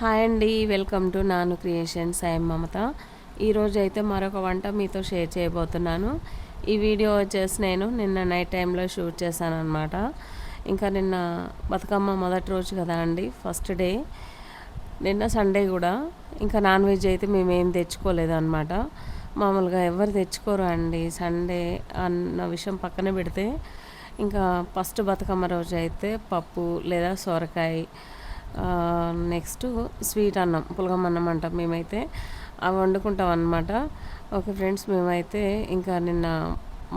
Hi అండి welcome to Nanu creations. I'm Mamata. ఈరోజు అయితే మరొక వంట మీతో షేర్ చేయబోతున్నాను. ఈ వీడియో వచ్చేసి నేను నిన్న నైట్ టైంలో షూట్ చేశాను అనమాట ఇంకా నిన్న బతుకమ్మ మొదటి రోజు కదా అండి ఫస్ట్ డే నిన్న సండే కూడా. ఇంకా నాన్ వెజ్ అయితే మేము ఏం తెచ్చుకోలేదు అనమాట మామూలుగా ఎవరు తెచ్చుకోరు అండి సండే అన్న విషయం పక్కన పెడితే. ఇంకా ఫస్ట్ బతుకమ్మ రోజు అయితే పప్పు లేదా సొరకాయ నెక్స్ట్ స్వీట్ అన్నం పులగం అన్నం అంటాం మేమైతే. అవి వండుకుంటాం అనమాట ఓకే ఫ్రెండ్స్ మేమైతే ఇంకా నిన్న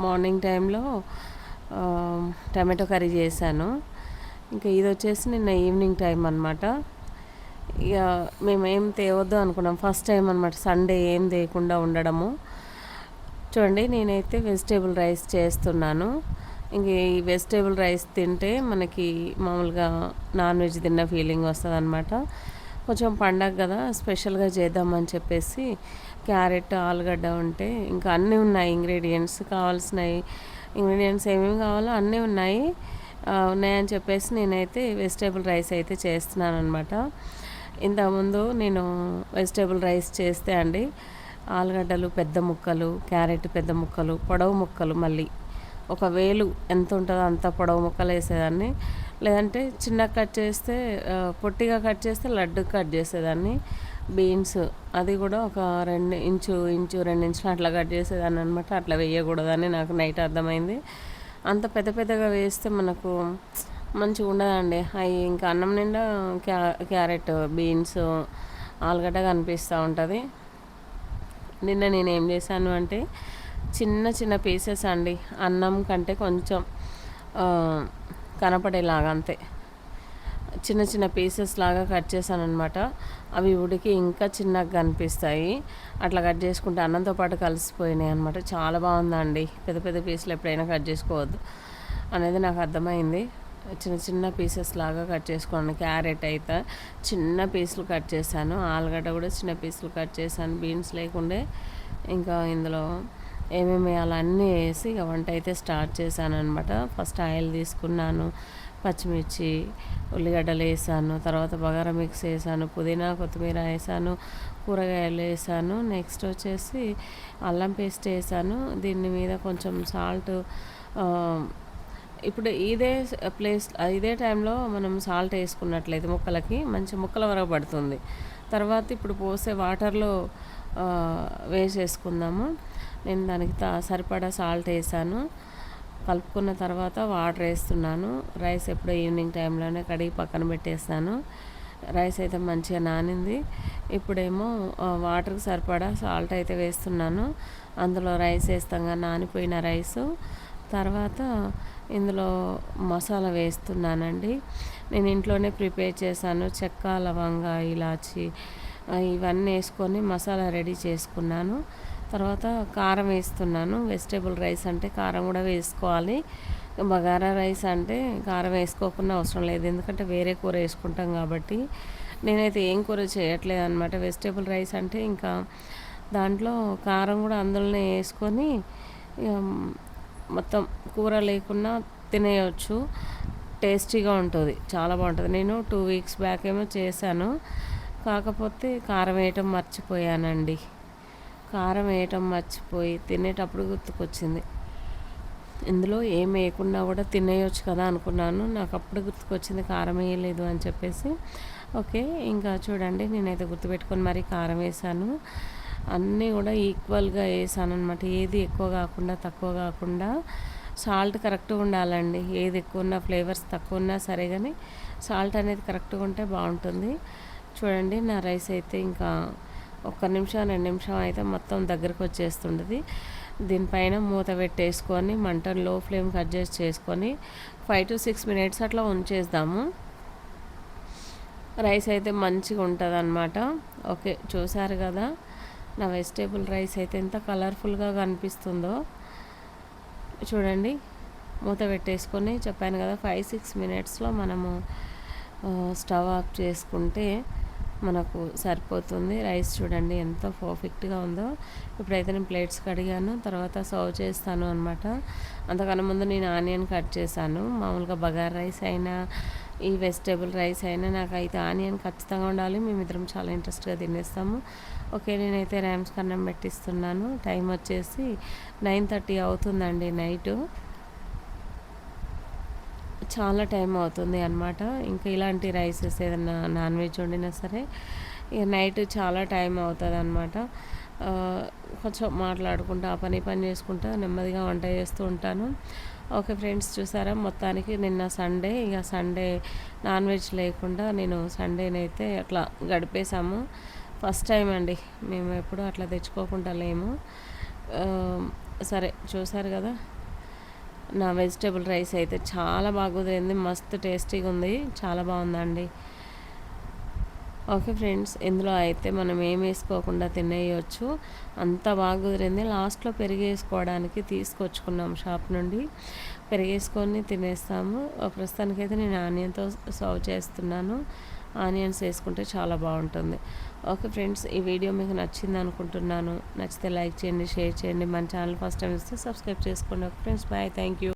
మార్నింగ్ టైంలో టమాటో కర్రీ చేశాను. ఇంకా ఇది వచ్చేసి నిన్న ఈవినింగ్ టైం అనమాట ఇక మేము ఏం తేవద్దు అనుకున్నాం. ఫస్ట్ టైం అనమాట సండే ఏం తేయకుండా ఉండడము. చూడండి నేనైతే వెజిటేబుల్ రైస్ చేస్తున్నాను. ఇంక ఈ వెజిటేబుల్ రైస్ తింటే మనకి మామూలుగా నాన్ వెజ్ తిన్న ఫీలింగ్ వస్తుంది అనమాట కొంచెం పండగ కదా స్పెషల్గా చేద్దామని చెప్పేసి క్యారెట్ ఆలుగడ్డ ఉంటే ఇంకా అన్నీ ఉన్నాయి ఇంగ్రీడియంట్స్ కావాల్సినవి. ఇంగ్రీడియంట్స్ ఏమేమి కావాలో అన్నీ ఉన్నాయి. ఉన్నాయని చెప్పేసి నేనైతే వెజిటేబుల్ రైస్ అయితే చేస్తున్నాను అనమాట ఇంతకుముందు నేను వెజిటేబుల్ రైస్ చేస్తే అండి ఆలుగడ్డలు పెద్ద ముక్కలు క్యారెట్ పెద్ద ముక్కలు పొడవు ముక్కలు మళ్ళీ ఒక వేలు ఎంత ఉంటుందో అంత పొడవు ముక్కలు వేసేదాన్ని. లేదంటే చిన్న కట్ చేస్తే పొట్టిగా కట్ చేస్తే లడ్డు కట్ చేసేదాన్ని. బీన్స్ అది కూడా ఒక రెండు ఇంచు ఇంచు రెండు ఇంచులు అట్లా కట్ చేసేదాన్ని అనమాట అట్లా వేయకూడదని నాకు నైట్ అర్థమైంది. అంత పెద్ద పెద్దగా వేస్తే మనకు మంచిగా ఉండదండి. అవి ఇంకా అన్నం నిండా క్యా క్యారెట్ బీన్స్ ఆలుగడ్డ కనిపిస్తూ ఉంటుంది. నిన్న నేను ఏం చేశాను అంటే చిన్న చిన్న పీసెస్ అండి. అన్నం కంటే కొంచెం కనపడేలాగా అంతే. చిన్న చిన్న పీసెస్ లాగా కట్ చేశాను అనమాట అవి ఉడికి ఇంకా చిన్నగా కనిపిస్తాయి అట్లా కట్ చేసుకుంటే అన్నంతో పాటు కలిసిపోయినాయి అనమాట చాలా బాగుందండి. పెద్ద పెద్ద పీసులు ఎప్పుడైనా కట్ చేసుకోవద్దు అనేది నాకు అర్థమైంది. చిన్న చిన్న పీసెస్ లాగా కట్ చేసుకోండి. క్యారెట్ అయితే చిన్న పీసులు కట్ చేశాను. ఆలుగడ్డ కూడా చిన్న పీసులు కట్ చేశాను. బీన్స్ లేకుండే ఇంకా ఇందులో ఏమేమి అలా అన్నీ వేసి ఇక వంట అయితే స్టార్ట్ చేశాను అనమాట ఫస్ట్ ఆయిల్ తీసుకున్నాను పచ్చిమిర్చి ఉల్లిగడ్డలు వేసాను తర్వాత బగారా మిక్స్ వేసాను పుదీనా కొత్తిమీర వేసాను కూరగాయలు వేసాను నెక్స్ట్ వచ్చేసి అల్లం పేస్ట్ వేసాను. దీని మీద కొంచెం సాల్ట్ ఇప్పుడు ఇదే ప్లేస్ ఇదే టైంలో మనం సాల్ట్ వేసుకున్నట్లయితే ముక్కలకి మంచి ముక్కల వరకు పడుతుంది. తర్వాత ఇప్పుడు పోసే వాటర్లో వేసేసుకుందాము. నేను దానికి సరిపడా సాల్ట్ వేసాను. కలుపుకున్న తర్వాత వాటర్ వేస్తున్నాను. రైస్ ఎప్పుడో ఈవినింగ్ టైంలోనే కడిగి పక్కన పెట్టేస్తాను. రైస్ అయితే మంచిగా నానింది. ఇప్పుడేమో వాటర్కి సరిపడా సాల్ట్ అయితే వేస్తున్నాను. అందులో రైస్ వేస్తాగా నానిపోయిన రైసు. తర్వాత ఇందులో మసాలా వేస్తున్నానండి. నేను ఇంట్లోనే ప్రిపేర్ చేశాను. చెక్క లవంగా ఇలాచి ఇవన్నీ వేసుకొని మసాలా రెడీ చేసుకున్నాను. తర్వాత కారం వేస్తున్నాను. వెజిటేబుల్ రైస్ అంటే కారం కూడా వేసుకోవాలి. బగారా రైస్ అంటే కారం వేసుకోకుండా అవసరం లేదు. ఎందుకంటే వేరే కూర వేసుకుంటాం కాబట్టి. నేనైతే ఏం కూర చేయట్లేదు అనమాట వెజిటేబుల్ రైస్ అంటే ఇంకా దాంట్లో కారం కూడా అందులోనే వేసుకొని మొత్తం కూర లేకుండా తినేయచ్చు. టేస్టీగా ఉంటుంది. చాలా బాగుంటుంది. నేను టూ వీక్స్ బ్యాక్ ఏమో చేశాను. కాకపోతే కారం వేయటం మర్చిపోయానండి. కారం వేయటం మర్చిపోయి తినేటప్పుడు గుర్తుకొచ్చింది. ఇందులో ఏం వేయకుండా కూడా తినేయొచ్చు కదా అనుకున్నాను. నాకు అప్పుడు గుర్తుకొచ్చింది కారం వేయలేదు అని చెప్పేసి. ఓకే ఇంకా చూడండి నేనైతే గుర్తుపెట్టుకొని మరీ కారం వేసాను అన్నీ కూడా ఈక్వల్గా వేసాను అనమాట ఏది ఎక్కువ కాకుండా తక్కువ కాకుండా. సాల్ట్ కరెక్ట్గా ఉండాలండి. ఏది ఎక్కువ ఉన్నా ఫ్లేవర్స్ తక్కువ ఉన్నా సరే కానీ సాల్ట్ అనేది కరెక్ట్గా ఉంటే బాగుంటుంది. చూడండి నా రైస్ అయితే ఇంకా ఒక్క నిమిషం రెండు నిమిషం అయితే మొత్తం దగ్గరకు వచ్చేస్తుండది. దీనిపైన మూత పెట్టేసుకొని మంట లో ఫ్లేమ్ అడ్జస్ట్ చేసుకొని ఫైవ్ టు సిక్స్ మినిట్స్ అట్లా ఉంచేద్దాము. రైస్ అయితే మంచిగా ఉంటుంది అనమాట ఓకే చూసారు కదా? నా వెజిటేబుల్ రైస్ అయితే ఎంత కలర్ఫుల్గా కనిపిస్తుందో. చూడండి మూత పెట్టేసుకొని చెప్పాను కదా ఫైవ్ సిక్స్ మినిట్స్లో మనము స్టవ్ ఆఫ్ చేసుకుంటే మనకు సరిపోతుంది. రైస్ చూడండి ఎంత పర్ఫెక్ట్గా ఉందో. ఇప్పుడైతే నేను ప్లేట్స్ కడిగాను. తర్వాత సర్వ్ చేస్తాను అనమాట అంతకన్నా ముందు నేను ఆనియన్ కట్ చేశాను. మామూలుగా బగార్ రైస్ అయినా ఈ వెజిటేబుల్ రైస్ అయినా నాకైతే ఆనియన్ ఖచ్చితంగా ఉండాలి. మేమిద్దరం చాలా ఇంట్రెస్ట్గా తినేస్తాము. ఓకే నేనైతే ర్యామ్స్ కన్నం పెట్టిస్తున్నాను. టైం వచ్చేసి నైన్ థర్టీ అవుతుందండి నైటు. చాలా టైం అవుతుంది అనమాట ఇంకా ఇలాంటి రైసెస్ ఏదైనా నాన్ వెజ్ వండినా సరే ఇక నైట్ చాలా టైం అవుతుంది అనమాట కొంచెం మాట్లాడుకుంటా ఆ పని పని చేసుకుంటా నెమ్మదిగా వంట చేస్తూ ఉంటాను. ఓకే ఫ్రెండ్స్ చూసారా? మొత్తానికి నిన్న సండే ఇక సండే నాన్ వెజ్ లేకుండా నేను సండేనైతే అట్లా గడిపేశాము. ఫస్ట్ టైం అండి మేము ఎప్పుడూ అట్లా తెచ్చుకోకుండా లేము. సరే చూసారు కదా? నా వెజిటేబుల్ రైస్ అయితే చాలా బాగా కుదిరింది మస్తు టేస్టీగా ఉంది చాలా బాగుందండి. ఓకే ఫ్రెండ్స్ ఇందులో అయితే మనం ఏం వేసుకోకుండా తినేయచ్చు. అంత బాగా కుదిరింది. లాస్ట్లో పెరిగేసుకోవడానికి తీసుకొచ్చుకున్నాం షాప్ నుండి. పెరిగేసుకొని తినేస్తాము. ప్రస్తుతానికైతే నేను ఆనియన్తో సర్వ్ చేస్తున్నాను. ఆనియన్స్ వేసుకుంటే చాలా బాగుంటుంది. ఓకే ఫ్రెండ్స్ ఈ వీడియో మీకు నచ్చింది అనుకుంటున్నాను. నచ్చితే లైక్ చేయండి షేర్ చేయండి. మన ఛానల్ ఫస్ట్ టైం ఇస్తే సబ్స్క్రైబ్ చేసుకోండి. Okay friends bye. Thank you